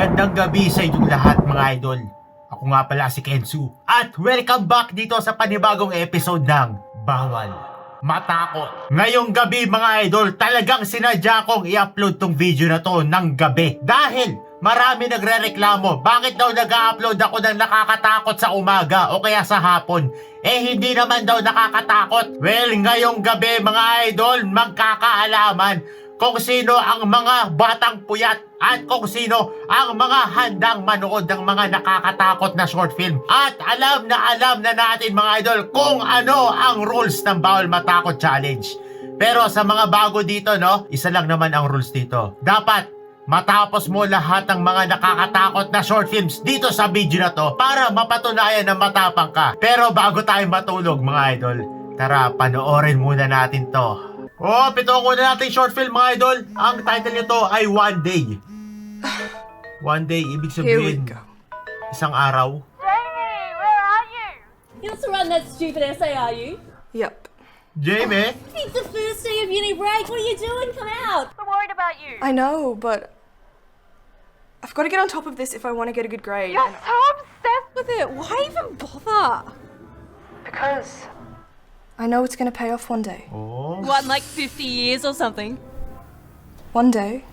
Magandang gabi sa inyong lahat mga idol. Ako nga pala si Kensu. At welcome back dito sa panibagong episode ng Bawal Matakot. Ngayong gabi mga idol, talagang sinadya kong i-upload tong video na to ng gabi. Dahil marami nagre-reklamo, bakit daw nag-upload ako ng nakakatakot sa umaga o kaya sa hapon? Eh hindi naman daw nakakatakot. Well, ngayong gabi mga idol, magkakaalaman kung sino ang mga batang puyat at kung sino ang mga handang manood ng mga nakakatakot na short film. At alam na alam na natin mga idol kung ano ang rules ng Bawal Matakot Challenge. Pero sa mga bago dito, no, isa lang naman ang rules dito. Dapat matapos mo lahat ng mga nakakatakot na short films dito sa video na to para mapatunayan na matapang ka. Pero bago tayo matulog mga idol, tara panoorin muna natin to. Oh, pito ko na natin short film mga idol. Ang title nito ay One Day. One Day, ibig Here we sabihin, go. isang araw. Jamie, where are you? You also run that stupid essay, are you? Yep. Jamie, It's the first day of uni break. What are you doing? Come out. We're worried about you. I know, but I've got to get on top of this if I want to get a good grade. You're and- so obsessed with it. Why even bother? Because I know it's going to pay off one day. oh, What, like 50 years or something? One day.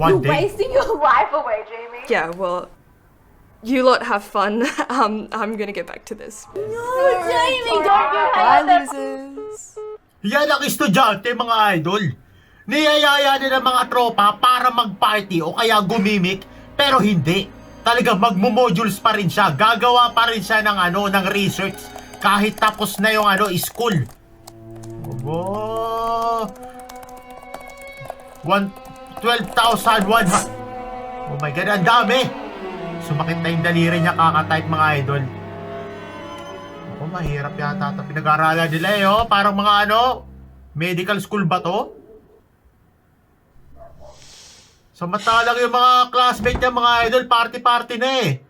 one day. Wasting your Life away, Jamie. Yeah, well, you lot have fun. um, I'm going to get back to this. No, Jamie, don't you Bye, losers. Yan ang estudyante mga idol. Niyayaya nila mga tropa para mag-party o kaya gumimik, pero hindi. Talaga magmo-modules pa rin siya. Gagawa pa rin siya ng ano, ng research kahit tapos na yung ano, school. Obo. One, 12,100. Oh my God, ang dami. Sumakit na yung daliri niya kakatype mga idol. Ako, mahirap yata ito. Pinag-aaralan nila eh, oh. Parang mga ano, medical school ba to? Samantalang yung mga classmate niya, mga idol, party-party na eh.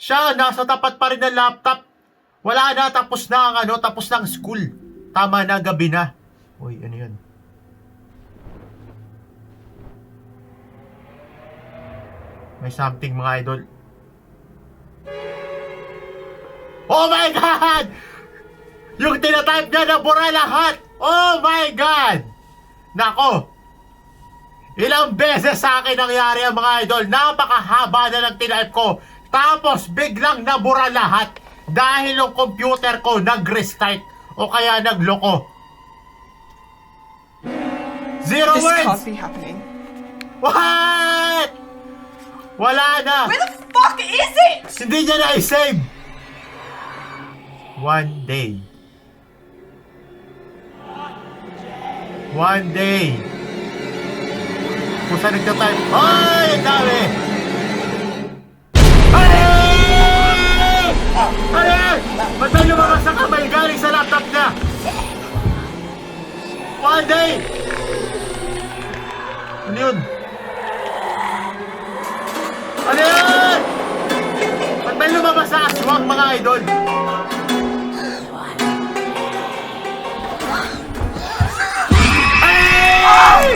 Siya, nasa tapat pa rin ng laptop. Wala na, tapos na ang ano, tapos na ang school. Tama na, gabi na. Uy, ano yun? May something mga idol. Oh my God! Yung tinatype niya na bura lahat! Oh my God! Nako! Ilang beses sa akin nangyari ang mga idol. Napakahaba na ng tinype ko. Tapos biglang nabura lahat. Dahil yung computer ko nag-restart o kaya nagloko. Zero This words! can't be happening. What? Wala na! Where the fuck is it? Hindi niya na-save! One day. One day. Kung saan nagtatype. Ay! Ang dami! Ay! Ba't may lumabas ang kamay galing sa laptop niya? One day! Ano yun? Ano yun? Ba't may lumabas sa aswang mga idol? Ay!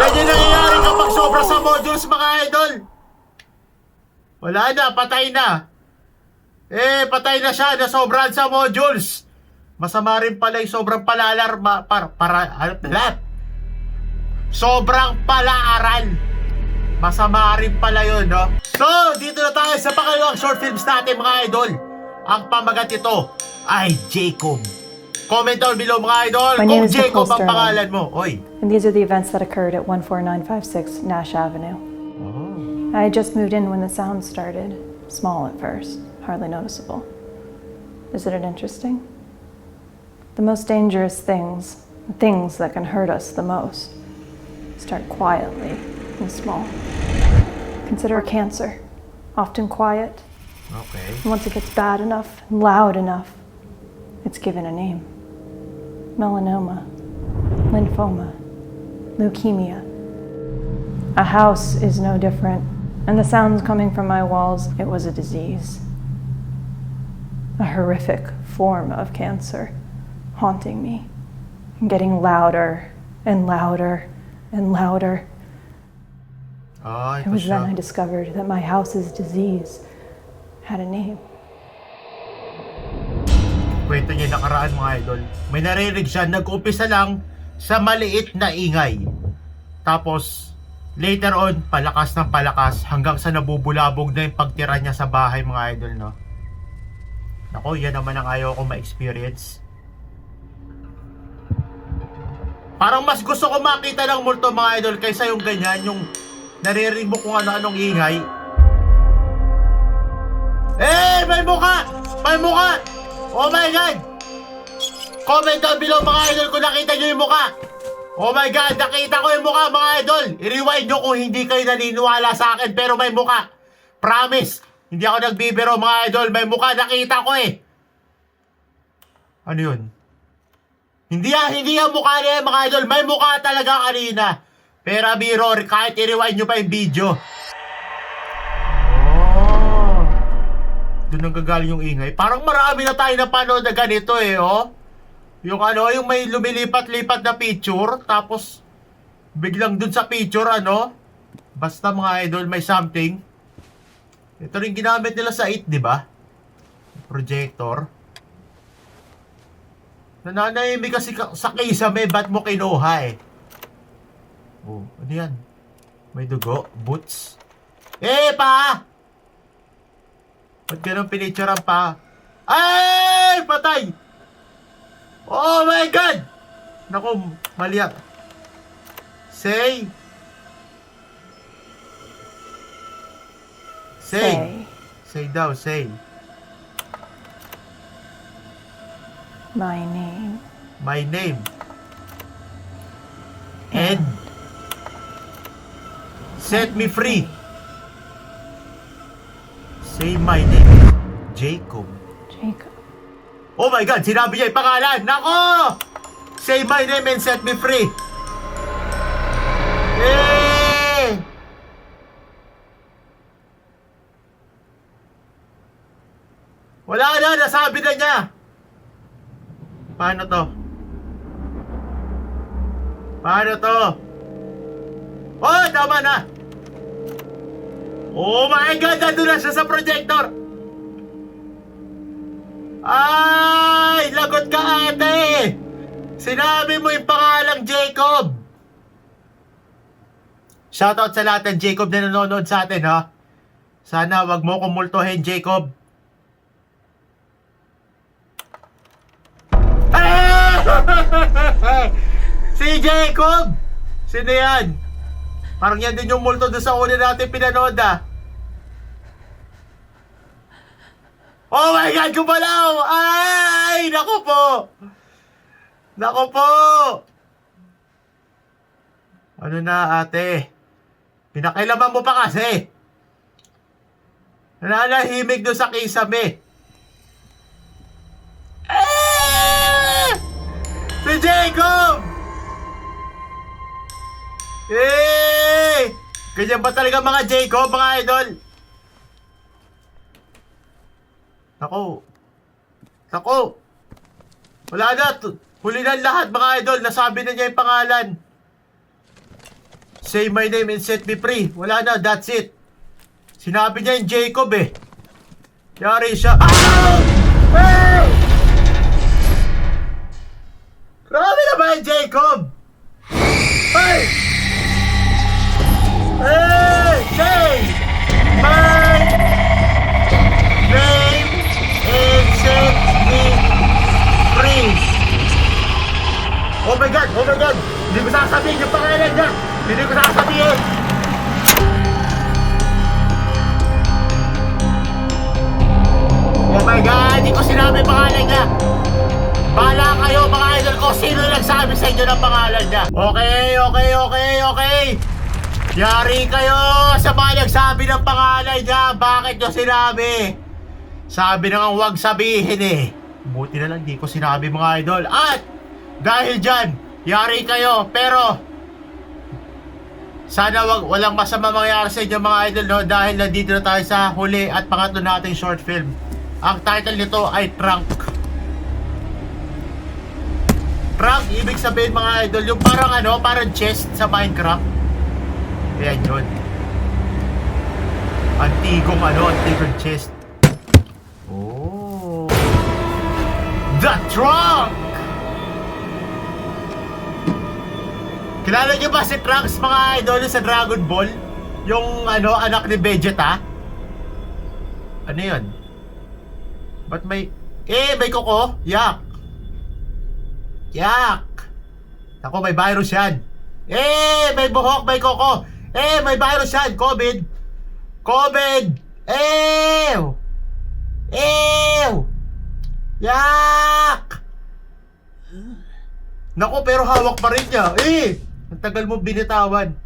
Ganyan nangyayari kapag sobra sa modules mga idol. Wala na, patay na. Eh, patay na siya, nasobrahan sa modules. Masama rin pala yung sobrang palalar, ma, para, para, ano, lahat. Sobrang palaaral. Masama rin pala yun, no? So, dito na tayo sa pangalawang short films natin, mga idol. Ang pamagat ito ay Jacob. Comment down below, mga idol, My kung Jacob ang pangalan mo. Oy. And these are the events that occurred at 14956 Nash Avenue. I had just moved in when the sound started. Small at first, hardly noticeable. Isn't it interesting? The most dangerous things, the things that can hurt us the most, start quietly and small. Consider cancer, often quiet. Okay. Once it gets bad enough, and loud enough, it's given a name melanoma, lymphoma, leukemia. A house is no different, and the sounds coming from my walls, it was a disease. A horrific form of cancer haunting me, getting louder and louder and louder. Ay, It was then I discovered that my house's disease had a name. kwento niya nakaraan mga idol. May narinig siya, nag-umpisa lang sa maliit na ingay. Tapos, later on, palakas ng palakas hanggang sa nabubulabog na yung pagtira niya sa bahay mga idol, no? Nako, yan naman ang ayaw ko ma-experience. Parang mas gusto ko makita ng multo mga idol kaysa yung ganyan, yung naririnig mo kung ano-anong ingay. Eh, may muka! May muka! Oh my God! Comment down below mga idol kung nakita nyo yung muka. Oh my God, nakita ko yung muka mga idol. I-rewind nyo kung hindi kayo naniniwala sa akin pero may muka. Promise, hindi ako nagbibiro mga idol. May muka, nakita ko eh. Ano yun? Hindi yan, hindi yan mukha niya mga idol. May mukha talaga kanina. Pero biro, kahit i-rewind nyo pa yung video. Oh. Doon ang gagaling yung ingay. Parang marami na tayo napanood na ganito eh, oh. Yung ano, yung may lumilipat-lipat na picture, tapos biglang dun sa picture, ano, basta mga idol, may something. Ito rin ginamit nila sa 8, di ba? Projector. Nananahimik kasi ka- sa kisame, ba't mo kinuha eh? Oh, ano yan? May dugo? Boots? Eh, pa! Ba't ganun pinicturean pa? Ay! Patay! Oh my God! Naku, mali. Say! Say! Say, Say daw, say. my name. My name. And set me free. Say my name. Jacob. Jacob. Oh my God! Sinabi niya yung pangalan! Nako! Say my name and set me free! Eh! Wala na! Nasabi na niya! Paano to? Paano to? Oh! Tama na! Oh my God! Nandun na siya sa projector! Ay! Lagot ka ate! Sinabi mo yung pangalang Jacob! Shoutout sa lahat ng Jacob na nanonood sa atin, ha? Sana wag mo kumultuhin, Jacob. Ah! si Jacob! Sino yan? Parang yan din yung multo doon sa una natin pinanood, ah. Oh my God, gumalaw! Ay! Naku po! Naku po! Ano na, ate? Pinakailaman mo pa kasi. Nananahimik doon sa kisame. Ah! Si Jacob! Eh! Ganyan ba talaga mga Jacob, mga idol? Nako. Nako. Wala na. Huli na lahat mga idol. Nasabi na niya yung pangalan. Say my name and set me free. Wala na. That's it. Sinabi niya yung Jacob eh. Yari siya. Ah! Hey! Grabe na ba yung Jacob? Hey! Hey! Say! My name and set me free. Oh my God! Oh my God! Hindi ko sasabihin yung pangalan niya! Hindi ko sasabihin! Oh my God! Hindi ko sinabi pangalan niya! Bahala kayo mga idol ko sino nagsabi sa inyo ng pangalan niya. Okay, okay, okay, okay. Yari kayo sa mga nagsabi ng pangalan niya. Bakit nyo sinabi? Sabi na nga huwag sabihin eh. Buti na lang di ko sinabi mga idol. At dahil dyan, yari kayo. Pero sana wag walang masama mangyari sa inyo mga idol no dahil nandito na tayo sa huli at pangatlo nating short film. Ang title nito ay Trunk. Trunk, ibig sabihin mga idol, yung parang ano, parang chest sa Minecraft. Ayan yun. Antigong ano, antigong chest. Oh. The Trunk! Kilala niyo ba si Trunks mga idol sa Dragon Ball? Yung ano, anak ni Vegeta? Ano yun? Ba't may... Eh, may koko? Yak! Yak! Ako, may virus yan. Eh, may buhok, may koko. Eh, may virus yan. COVID. COVID. Ew! Ew! Yak! Naku, pero hawak pa rin niya. Eh! Ang tagal mo binitawan.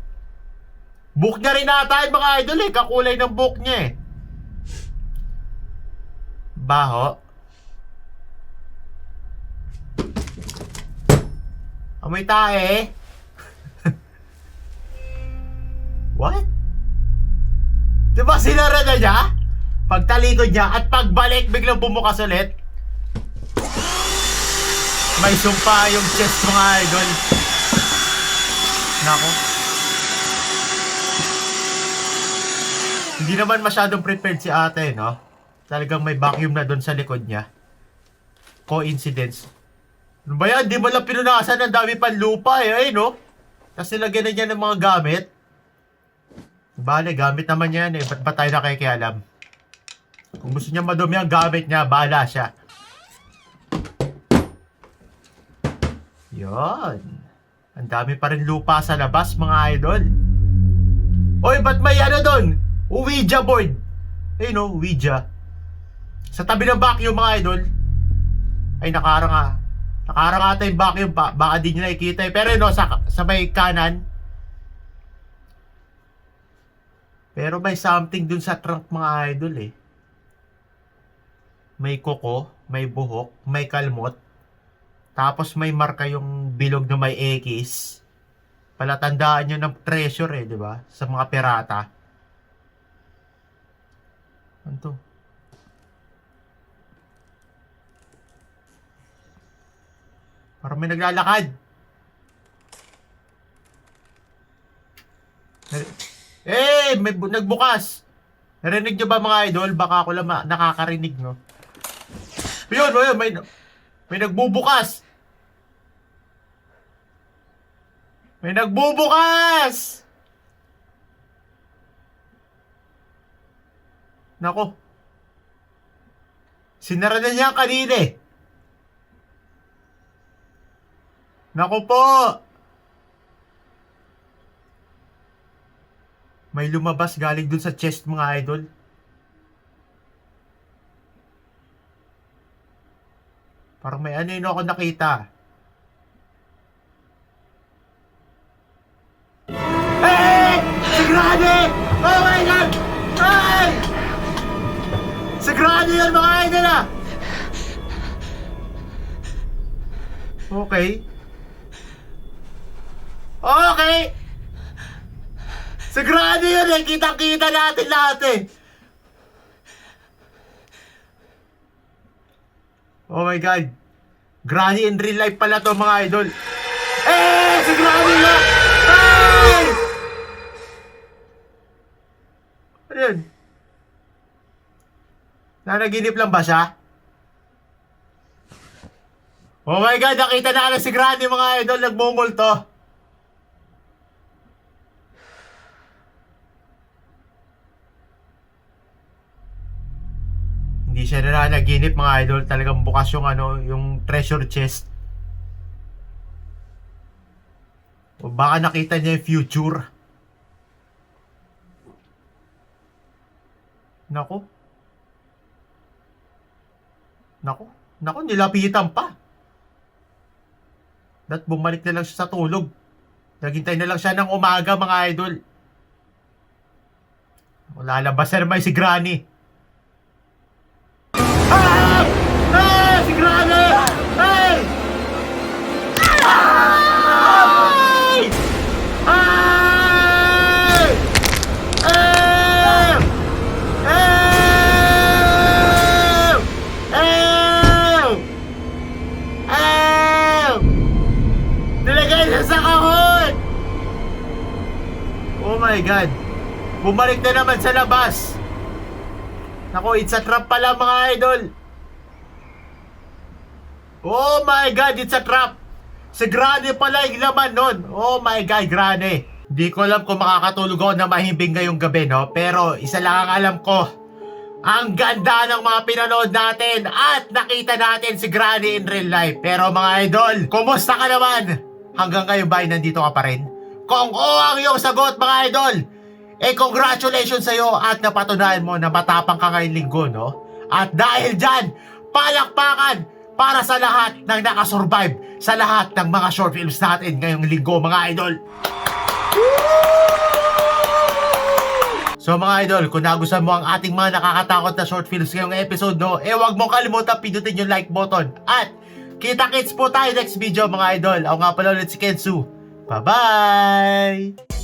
Book niya rin ata mga idol eh. Kakulay ng book niya eh. Baho. Amoy tae. What? Diba sinara na niya? Pagtalikod niya at pagbalik biglang bumukas ulit. May sumpa yung chest mga idol. Nako. Hindi naman masyadong prepared si ate, no? Talagang may vacuum na doon sa likod niya. Coincidence. Ano ba yan? Di mo lang pinunasan ang dami pang lupa eh, ay no? Tapos nilagyan na niya ng mga gamit. Bale, gamit naman yan eh. Ba't ba tayo nakikialam? Kung gusto niya madumi ang gamit niya, bahala siya. Yon. Ang dami pa rin lupa sa labas, mga idol. Oy, ba't may ano doon? Ouija board. Eh no, Ouija. Sa tabi ng vacuum, mga idol. Ay, nakaranga. Nakaranga ata yung vacuum pa. Baka di nyo nakikita eh. Pero no, sa, sa may kanan. Pero may something dun sa trunk, mga idol eh. May kuko, may buhok, may kalmot. Tapos may marka yung bilog na may X. Palatandaan nyo ng treasure eh, di ba? Sa mga pirata. Ano to? Parang may naglalakad. Eh, may bu- nagbukas. Narinig nyo ba mga idol? Baka ako lang nakakarinig, no? Yun, yun, may, may nagbubukas. May nagbubukas! Nako. Sinara na niya kanina eh. Nako po! May lumabas galing dun sa chest mga idol. Parang may ano yun ako nakita. Si Granny yun mga idol ah! Okay. Okay! Si Granny yun eh! Kitang-kita natin lahat eh! Oh my God! Granny in real life pala to mga idol! Eh! Si Granny na! Ay! Ano yun? Nanaginip lang ba siya? Oh my God! Nakita na si Granny mga idol! Nagmumulto! Hindi siya nananaginip mga idol. Talagang bukas yung ano, yung treasure chest. O baka nakita niya yung future. Nako. Nako. Nako, nilapitan pa. At bumalik na lang siya sa tulog. Naghintay na lang siya ng umaga mga idol. Lalabas na naman si Granny. Bumalik na naman sa labas! Nako, it's a trap pala mga idol. Oh my God, it's a trap. Si Grane pala yung laman nun. Oh my God, Grane. Di ko alam kung makakatulog ako na mahimbing ngayong gabi, no? Pero isa lang ang alam ko. Ang ganda ng mga pinanood natin at nakita natin si Granny in real life. Pero mga idol, kumusta ka naman? Hanggang ngayon ba nandito ka pa rin? Kung oo ang iyong sagot mga idol, eh congratulations sa'yo at napatunayan mo na matapang ka ngayong linggo, no? At dahil dyan, palakpakan para sa lahat ng nakasurvive sa lahat ng mga short films natin ngayong linggo mga idol. So mga idol, kung nagustuhan mo ang ating mga nakakatakot na short films ngayong episode, no, eh wag mo kalimutan pindutin yung like button. At kita-kits po tayo next video mga idol. Ako nga pala ulit si Kensu. Bye-bye!